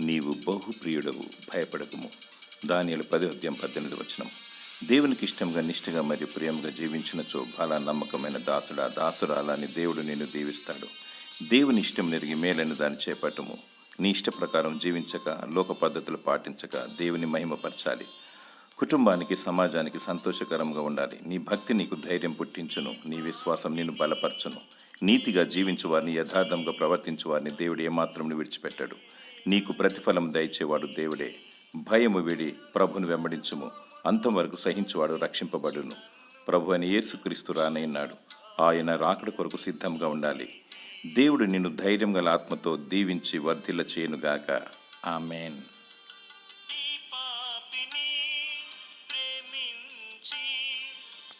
నీవు బహుప్రియుడవు భయపడకుము. దానియలు పది అధ్యాయం పద్దెనిమిది వచనం. దేవునికి ఇష్టంగా నిష్ఠగా మరియు ప్రేమగా జీవించినచో బాలా నమ్మకమైన దాసుడా దాసురాలా అని దేవుడు నిన్ను దీవిస్తాడు. దేవుని ఇష్టం నెరిగి మేలైన దాన్ని చేపట్టము. నీ ఇష్ట ప్రకారం జీవించక లోక పద్ధతులు పాటించక దేవుని మహిమపరచాలి. కుటుంబానికి సమాజానికి సంతోషకరంగా ఉండాలి. నీ భక్తి నీకు ధైర్యం పుట్టించును. నీ విశ్వాసం నిన్ను బలపరచును. నీతిగా జీవించు వారిని యథార్థంగా ప్రవర్తించు వారిని దేవుడు ఏమాత్రం విడిచిపెట్టాడు. నీకు ప్రతిఫలం దయచేవాడు దేవుడే. భయము విడి ప్రభుని వెంబడించుము. అంతం వరకు సహించువాడు రక్షింపబడును. ప్రభు అని యేసుక్రీస్తు రానయ్యన్నాడు ఆయన రాకడ కొరకు సిద్ధంగా ఉండాలి. దేవుడు నిన్ను ధైర్యం గల ఆత్మతో దీవించి వర్ధిల్ల చేయనుగాక ఆమెన్.